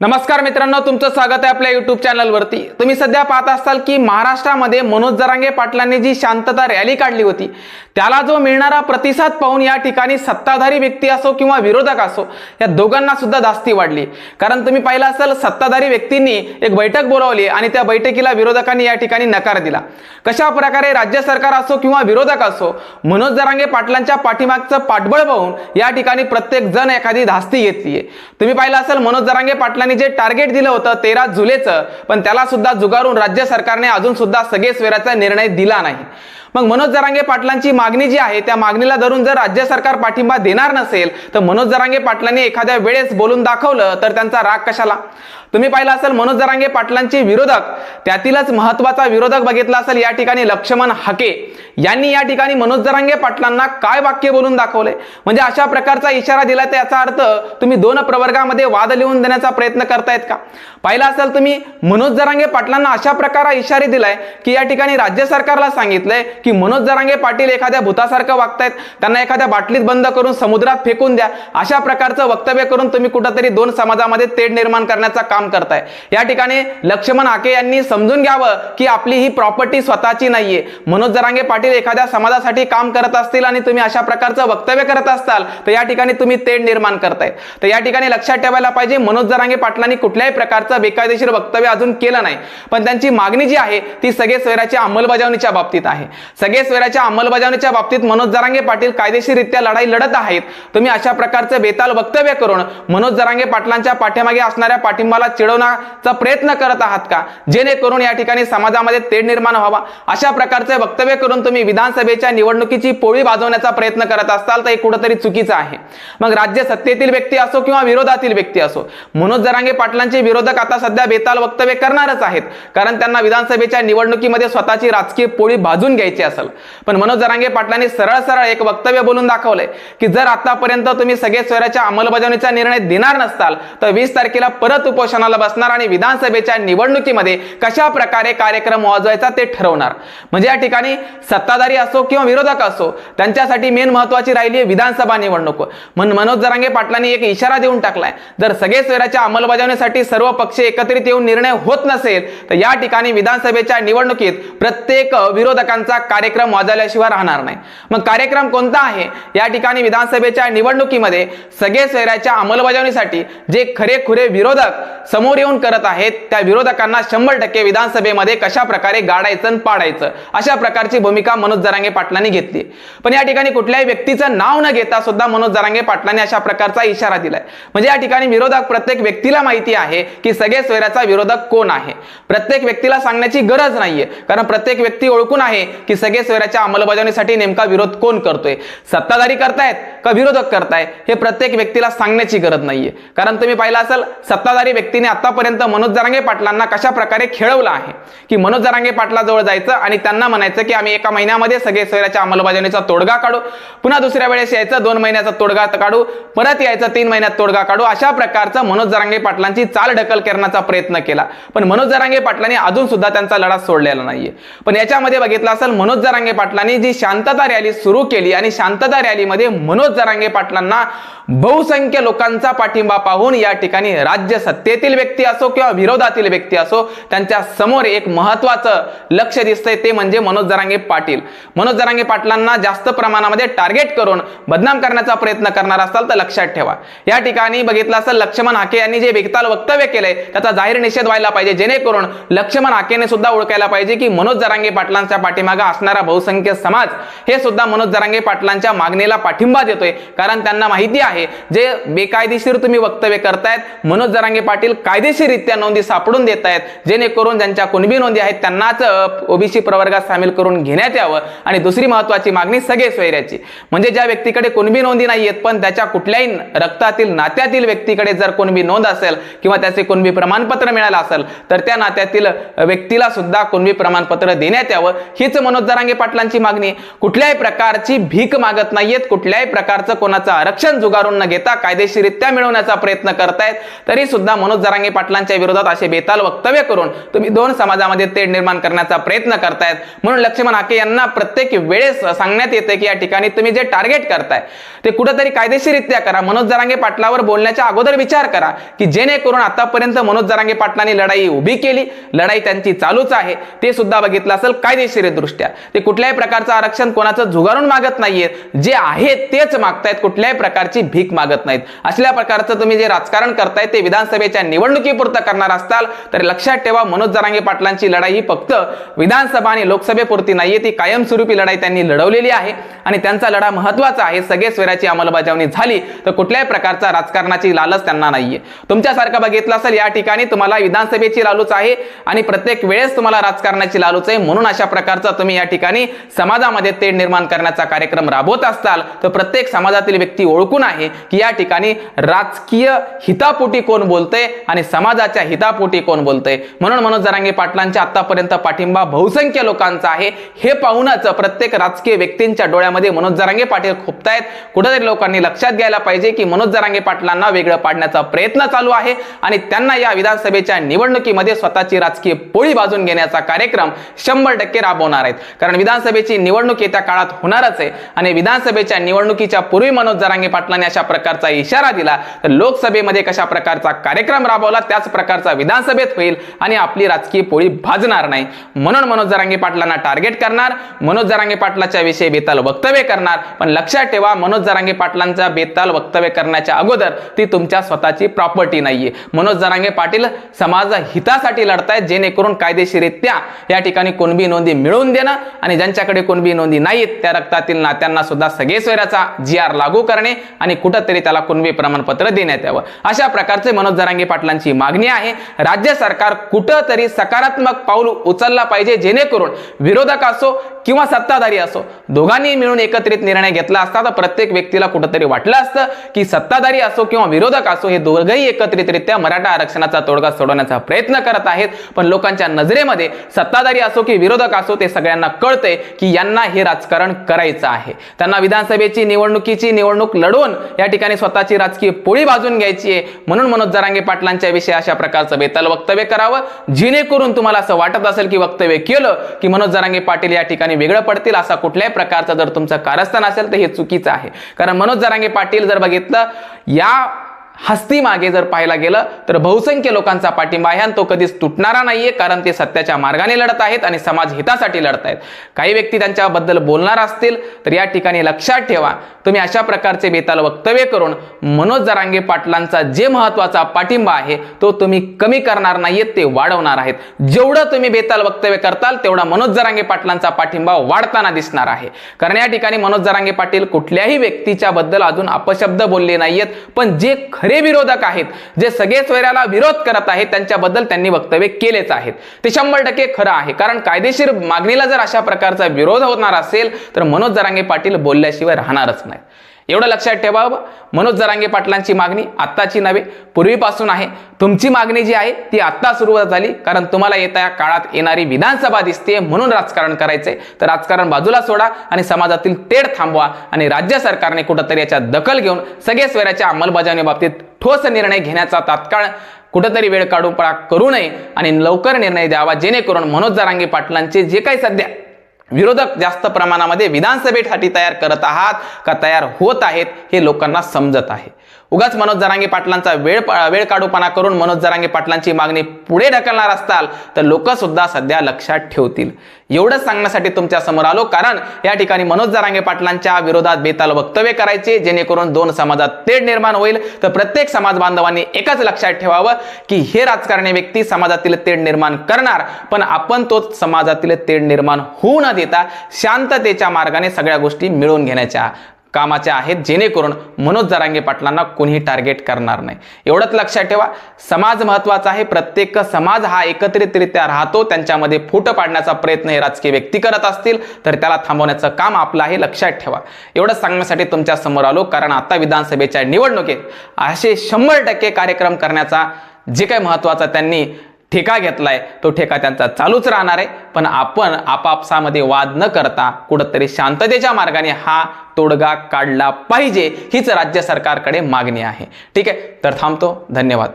नमस्कार मित्रांनो तुमचं स्वागत आहे आपल्या युट्यूब चॅनलवरती तुम्ही सध्या पाहत असाल की महाराष्ट्रामध्ये मनोज जरांगे पाटलांनी जी शांतता रॅली काढली होती त्याला जो मिळणारा प्रतिसाद पाहून या ठिकाणी सत्ताधारी व्यक्ती असो किंवा विरोधक असो या दोघांना सुद्धा धास्ती वाढली. कारण तुम्ही पाहिलं असाल सत्ताधारी व्यक्तींनी एक बैठक बोलावली आणि त्या बैठकीला विरोधकांनी या ठिकाणी नकार दिला. कशा प्रकारे राज्य सरकार असो किंवा विरोधक असो मनोज जरांगे पाटलांच्या पाठीमागचं पाठबळ पाहून या ठिकाणी प्रत्येक जण एखादी धास्ती घेतलीये. तुम्ही पाहिलं असेल मनोज जरांगे पाटलांनी जे टार्गेट दिलं होतं तेरा जुलैचं पण त्याला सुद्धा जुगारून राज्य सरकारने अजून सुद्धा सगळे स्वेराचा निर्णय दिला नाही. मग मनोज जरांगे पाटलांची मागणी जी आहे त्या मागणीला धरून जर राज्य सरकार पाठिंबा देणार नसेल तर मनोज जरांगे पाटलांनी एखाद्या वेळेस बोलून दाखवलं तर त्यांचा राग कशाला? तुम्ही पाहिलं असेल मनोज जरांगे पाटलांचे विरोधक त्यातीलच महत्त्वाचा विरोधक बघितला असेल या ठिकाणी लक्ष्मण हाके. यांनी या ठिकाणी मनोज जरांगे पाटलांना काय वाक्य बोलून दाखवले? म्हणजे अशा प्रकारचा इशारा दिला तर याचा अर्थ तुम्ही दोन प्रवर्गामध्ये वाद लिहून देण्याचा प्रयत्न करतायत का? पाहिलं असेल तुम्ही मनोज जरांगे पाटलांना अशा प्रकारे इशारे दिलाय की या ठिकाणी राज्य सरकारला सांगितलंय की मनोज जरांगे पाटील एखाद्या भूतासारखं वागतायत त्यांना एखाद्या बाटलीत बंद करून समुद्रात फेकून द्या अशा प्रकारचं वक्तव्य करून तुम्ही कुठंतरी दोन समाजामध्ये तेढ निर्माण करण्याचं काम करताय. या ठिकाणी लक्ष्मण हाके यांनी समजून घ्यावं की आपली ही प्रॉपर्टी स्वतःची नाहीये. मनोज जरांगे पाटील एखाद्या समाजासाठी काम करत असतील आणि तुम्ही अशा प्रकारचं वक्तव्य करत असताल तर या ठिकाणी तुम्ही तेढ निर्माण करताय. तर या ठिकाणी लक्षात ठेवायला पाहिजे मनोज जरांगे पाटलांनी कुठल्याही प्रकारचं बेकायदेशीर वक्तव्य अजून केलं नाही. पण त्यांची मागणी जी आहे ती सगळे स्वैराच्या अंमलबजावणीच्या बाबतीत आहे. सगळे स्वराच्या अंमलबजावणीच्या बाबतीत मनोज जरांगे पाटील कायदेशीररित्या लढाई लढत आहेत. तुम्ही अशा प्रकारचं बेताल वक्तव्य करून मनोज जरांगे पाटलांच्या पाठीमागे असणाऱ्या पाठिंबाला चिडवण्याचा प्रयत्न करत आहात का? जेणेकरून या ठिकाणी समाजामध्ये तेढ निर्माण व्हावा. अशा प्रकारचे वक्तव्य करून तुम्ही विधानसभेच्या निवडणुकीची पोळी वाजवण्याचा प्रयत्न करत असाल तर हे कुठंतरी चुकीचं आहे. मग राज्य सत्तेतील व्यक्ती असो किंवा विरोधातील व्यक्ती असो मनोज जरांगे पाटलांचे विरोधक आता सध्या बेताल वक्तव्य करणारच आहेत. कारण त्यांना विधानसभेच्या निवडणुकीमध्ये स्वतःची राजकीय पोळी भाजून घ्यायची असेल. पण मनोज जरांगे पाटलांनी सरळ सरळ एक वक्तव्य बोलून दाखवलंय की जर आतापर्यंत तुम्ही सगळे स्वराच्या अंमलबजावणीचा निर्णय देणार नसताल तर वीस तारखेला परत उपोषणाला बसणार आणि विधानसभेच्या निवडणुकीमध्ये कशा प्रकारे कार्यक्रम वाजवायचा ते ठरवणार. म्हणजे या ठिकाणी सत्ताधारी असो किंवा विरोधक असो त्यांच्यासाठी मेन महत्वाची राहिली आहे विधानसभा निवडणूक. म्हणून मनोज जरांगे पाटलांनी एक इशारा देऊन टाकलाय जर सगळे स्वराच्या अंमलबजावणीसाठी सर्व पक्ष एकत्रित येऊन निर्णय होत नसेल तर या ठिकाणी विधानसभेच्या निवडणुकीत प्रत्येक विरोधकांचा कार्यक्रम वाजवल्याशिवाय राहणार नाही. मग कार्यक्रम कोणता आहे? या ठिकाणी विधानसभेच्या निवडणुकीमध्ये सगळे स्वैराच्या अंमलबजावणीसाठी जे खरेखुरे विरोधक समोर येऊन करत आहेत त्या विरोधकांना शंभर टक्के विधानसभेमध्ये कशा प्रकारे गाडायचं आणि पाडायचं अशा प्रकारची भूमिका मनोज जरांगे पाटलांनी घेतली. पण या ठिकाणी कुठल्याही व्यक्तीचं नाव न घेता सुद्धा मनोज जरांगे पाटलांनी अशा प्रकारचा इशारा दिलाय. म्हणजे या ठिकाणी विरोधक प्रत्येक व्यक्तीला माहिती आहे की सगळे स्वैराचा विरोधक कोण आहे? प्रत्येक व्यक्तीला सांगण्याची गरज नाहीये. कारण प्रत्येक व्यक्ती ओळखून आहे की सगळे स्वैराच्या अंमलबजावणीसाठी नेमका विरोध कोण करतोय? सत्ताधारी करतायत का विरोधक करताय हे प्रत्येक व्यक्तीला सांगण्याची गरज नाहीये. कारण तुम्ही पाहिलं असेल सत्ताधारी व्यक्तीने आतापर्यंत मनोज जरांगे पाटलांना कशा प्रकारे खेळवलं आहे? की मनोज जरांगे पाटला जवळ जायचं आणि त्यांना म्हणायचं की आम्ही एका महिन्यामध्ये सगळे सोयऱ्याच्या अंमलबजावणीचा तोडगा काढू पुन्हा दुसऱ्या वेळेस यायचं दोन महिन्याचा तोडगा काढू परत यायचं तीन महिन्यात तोडगा काढू अशा प्रकारचं मनोज जरांगे पाटलांची चाल ढकल करण्याचा प्रयत्न केला. पण मनोज जरांगे पाटलांनी अजून सुद्धा त्यांचा लढा सोडलेला नाहीये. पण याच्यामध्ये बघितलं असेल मनोज जरांगे पाटलांनी जी शांतता रॅली सुरू केली आणि शांतता रॅलीमध्ये मनोज जरांगे पाटलांना बहुसंख्य लोकांचा पाठिंबा पाहून या ठिकाणी राज्य सत्तेतील व्यक्ती असो किंवा विरोधातील व्यक्ती असो त्यांच्यासमोर एक महत्वाचं लक्ष दिसतंय ते म्हणजे मनोज जरांगे पाटील. मनोज जरांगे पाटलांना जास्त प्रमाणामध्ये टार्गेट करून बदनाम करण्याचा प्रयत्न करणार असाल तर लक्षात ठेवा. या ठिकाणी बघितलं असेल लक्ष्मण हाके यांनी जे बेताल वक्तव्य केलंय त्याचा जाहीर निषेध व्हायला पाहिजे. जेणेकरून लक्ष्मण हाकेने सुद्धा ओळखायला पाहिजे की मनोज जरांगे पाटलांच्या पाठीमागा असणारा बहुसंख्य समाज हे सुद्धा मनोज जरांगे पाटलांच्या मागणीला पाठिंबा देतोय. कारण त्यांना माहिती आहे जे बेकायदेशीर तुम्ही वक्तव्य करतायत मनोज जरांगे पाटील कायदेशीररित्या नोंदी सापडून देत आहेत जेणेकरून ज्यांच्या कुणबी नोंदी आहेत त्यांनाच ओबीसी प्रवर्गात सामील करून घेण्यात यावं. आणि दुसरी महत्वाची मागणी सगळे सोयऱ्याची. म्हणजे ज्या व्यक्तीकडे कुणबी नोंदी नाही आहेत पण त्याच्या कुठल्याही रक्तातील नात्यातील व्यक्तीकडे जर कुणबी नोंद असेल किंवा त्याचे कुणबी प्रमाणपत्र मिळालं असेल तर त्या नात्यातील व्यक्तीला सुद्धा कुणबी प्रमाणपत्र देण्यात यावं. हीच मनोज जरांगे पाटलांची मागणी. कुठल्याही प्रकारची भीक मागत नाहीयेत कुठल्याही प्रकारचं कोणाचं आरक्षण जुगारून करून न घेता कायदेशीरित्या मिळवण्याचा प्रयत्न करतायत. तरी सुद्धा मनोज जरांगे पाटलांच्या विरोधात असे बेताल वक्तव्य करून तुम्ही दोन समाजामध्ये तेढ निर्माण करण्याचा प्रयत्न करतायत. म्हणून लक्ष्मण हाके यांना प्रत्येक वेळेस सांगण्यात येते की या ठिकाणी तुम्ही जे टार्गेट करताय ते कुठंतरी कायदेशीरित्या करा. मनोज जरांगे पाटलावर बोलण्याच्या अगोदर विचार करा की जेणेकरून आतापर्यंत मनोज जरांगे पाटलांनी लढाई उभी केली लढाई त्यांची चालूच आहे. ते सुद्धा बघितलं असेल कायदेशीर दृष्ट्या ते कुठल्याही प्रकारचं आरक्षण कोणाचं झुगारून मागत नाहीयेत. जे आहे तेच मागतायत कुठल्याही प्रकारची भीक मागत नाहीत. असल्या प्रकारचं तुम्ही जे राजकारण करताय ते विधानसभेच्या निवडणुकीपुरतं करणार असताल तर लक्षात ठेवा मनोज जरांगे पाटलांची लढाई ही फक्त विधानसभा आणि लोकसभेपुरती नाहीये ती कायमस्वरूपी लढाई त्यांनी लढवलेली आहे. आणि त्यांचा लढा महत्त्वाचा आहे सगळे स्वराची अंमलबजावणी झाली तर कुठल्याही प्रकारचा राजकारणाची लालच त्यांना नाहीये. तुमच्यासारखं बघितलं असेल या ठिकाणी तुम्हाला विधानसभेची लालूच आहे आणि प्रत्येक वेळेस तुम्हाला राजकारणाची लालूच आहे. म्हणून अशा प्रकारचा तुम्ही या ठिकाणी समाजामध्ये तेढ निर्माण करण्याचा कार्यक्रम राबवत असताल तर प्रत्येक समाजातील व्यक्ती ओळखून आहे. की या ठिकाणी राजकीय हितापोटी कोण बोलतंय आणि समाजाच्या हितापोटी कोण बोलतंय? म्हणून मनोज जरांगे पाटलांच्या आतापर्यंत पाठिंबा बहुसंख्य लोकांचा आहे. हे पाहूनच प्रत्येक राजकीय व्यक्तींच्या डोळ्यामध्ये मनोज जरांगे पाटील खुपतायत. कुठेतरी लोकांनी लक्षात घ्यायला पाहिजे की मनोज जरांगे पाटलांना वेगळं पाडण्याचा प्रयत्न चालू आहे आणि त्यांना या विधानसभेच्या निवडणुकीमध्ये स्वतःची राजकीय पोळी बाजून घेण्याचा कार्यक्रम शंभर टक्के राबवणार आहेत. कारण विधानसभेची निवडणूक येत्या काळात होणारच आहे आणि विधानसभेच्या निवडणुकीच्या पूर्वी मनोज जरांगे पाटलांनी अशा प्रकारचा इशारा दिला तर लोकसभेमध्ये कशा प्रकारचा कार्यक्रम राबवला त्याच प्रकारचा विधानसभेत होईल आणि आपली राजकीय पोळी भाजणार नाही. म्हणून मनोज जरांगे पाटलांना टार्गेट करणार मनोज जरांगे पाटलाच्या विषयी बेताल वक्तव्य करणार पण लक्षात ठेवा मनोज जरांगे पाटलांचा बेताल वक्तव्य करण्याच्या अगोदर ती तुमच्या स्वतःची प्रॉपर्टी नाहीये. मनोज जरांगे पाटील समाज हितासाठी लढतायत जेणेकरून कायदेशीरित्या या ठिकाणी कोणबी नोंदी मिळवून देणं आणि ज्यांच्याकडे कोणबी नोंदी नाहीत त्या रक्तातील नात्यांना सुद्धा सगळे जी आर लागू करणे आणि कुठंतरी त्याला कुणबी प्रमाणपत्र देण्यात यावं. अशा प्रकारचे मनोज जरांगे पाटलांची मागणी आहे. राज्य सरकार कुठंतरी सकारात्मक पाऊल उचलला पाहिजे जेणेकरून विरोधक असो किंवा सत्ताधारी असो दोघांनी मिळून एकत्रित निर्णय घेतला असता तर प्रत्येक व्यक्तीला कुठंतरी वाटलं असतं की सत्ताधारी असो किंवा विरोधक असो हे दोघंही एकत्रितरित्या मराठा आरक्षणाचा तोडगा सोडवण्याचा प्रयत्न करत आहेत. पण लोकांच्या नजरेमध्ये सत्ताधारी असो की विरोधक असो ते सगळ्यांना कळतंय की यांना हे राजकारण करायचं आहे. त्यांना विधानसभेची निवडणुकीची निवडणूक लढवून या ठिकाणी स्वतःची राजकीय पोळी बाजून घ्यायची आहे. म्हणून मनोज जरांगे पाटलांच्या विषयी अशा प्रकारचं बेताल वक्तव्य करावं. जेणेकरून तुम्हाला असं वाटत असेल की वक्तव्य केलं की मनोज जरांगे पाटील या ठिकाणी वेगळं पडतील असा कुठल्याही प्रकारचं जर तुमचं कारस्थान असेल तर हे चुकीचं आहे. कारण मनोज जरांगे पाटील जर बघितलं या हस्ती मागे जर पाहायला गेलं तर बहुसंख्य लोकांचा पाठिंबा आहे आणि तो कधीच तुटणारा नाहीये कारण ते सत्याच्या मार्गाने लढत आहेत आणि समाज हितासाठी लढत आहेत. काही व्यक्ती त्यांच्याबद्दल बोलणार असतील तर या ठिकाणी लक्षात ठेवा. तुम्ही अशा प्रकारचे बेताल वक्तव्य करून मनोज जरांगे पाटलांचा जे महत्त्वाचा पाठिंबा आहे तो तुम्ही कमी करणार नाहीयेत ते वाढवणार आहेत. जेवढं तुम्ही बेताल वक्तव्य करताल तेवढा मनोज जरांगे पाटलांचा पाठिंबा वाढताना दिसणार आहे. कारण या ठिकाणी मनोज जरांगे पाटील कुठल्याही व्यक्तीच्या बद्दल अजून अपशब्द बोलले नाहीयेत पण जे खरे विरोधक आहेत जे सगळे स्वैराला विरोध करत आहेत त्यांच्याबद्दल त्यांनी वक्तव्य केलेच आहेत. ते शंभर टक्के खरं आहे कारण कायदेशीर मागणीला जर अशा प्रकारचा विरोध होणार असेल तर मनोज जरांगे पाटील बोलल्याशिवाय राहणारच नाही एवढं लक्षात ठेवावं मनोज जरांगे पाटलांची मागणी आत्ताची नव्हे पूर्वीपासून आहे. तुमची मागणी जी आहे ती आत्ता सुरुवात झाली. कारण तुम्हाला येत्या काळात येणारी विधानसभा दिसते म्हणून राजकारण करायचंय. तर राजकारण बाजूला सोडा आणि समाजातील तेढ थांबवा आणि राज्य सरकारने कुठंतरी याच्या दखल घेऊन सगळे स्वराच्या अंमलबजावणी बाबतीत ठोस निर्णय घेण्याचा तात्काळ कुठंतरी वेळ काढून पळा. करू नये आणि लवकर निर्णय द्यावा. जेणेकरून मनोज जरांगे पाटलांचे जे काही सध्या विरोधक जास्त प्रमाणामध्ये विधानसभेसाठी तयार करत आहात का तयार होत आहेत हे लोकांना समजत आहे. उगाच मनोज जरांगे पाटलांचा वेळ वेळ काढूपणा करून मनोज जरांगे पाटलांची मागणी पुढे ढकलणार असताल तर लोक सुद्धा सध्या लक्षात ठेवतील. एवढंच सांगण्यासाठी तुमच्यासमोर आलो कारण या ठिकाणी मनोज जरांगे पाटलांच्या विरोधात बेताल वक्तव्य करायचे जेणेकरून दोन समाजात तेढ निर्माण होईल. तर प्रत्येक समाज बांधवांनी एकच लक्षात ठेवावं की हे राजकारणी व्यक्ती समाजातील तेढ निर्माण करणार पण आपण तोच समाजातील तेढ निर्माण होऊ न देता शांततेच्या मार्गाने सगळ्या गोष्टी मिळवून घेण्याच्या कामाच्या आहेत जेणेकरून मनोज जरांगे पाटलांना कोणीही टार्गेट करणार नाही. एवढंच लक्षात ठेवा समाज महत्त्वाचा आहे. प्रत्येक समाज हा एकत्रितरित्या राहतो. त्यांच्यामध्ये फूट पाडण्याचा प्रयत्न हे राजकीय व्यक्ती करत असतील तर त्याला थांबवण्याचं काम आपलं आहे लक्षात ठेवा. एवढं सांगण्यासाठी तुमच्यासमोर आलो कारण आता विधानसभेच्या निवडणुकीत असे शंभर टक्के कार्यक्रम करण्याचा जे काही महत्त्वाचा त्यांनी ठेका घेतलाय तो ठेका त्यांचा चालूच राहणार आहे. पण आपण आपापसामध्ये वाद न करता कुठंतरी शांततेच्या मार्गाने हा तोडगा काढला पाहिजे हीच राज्य सरकारकडे मागणी आहे. ठीक आहे? तर थांबतो. धन्यवाद.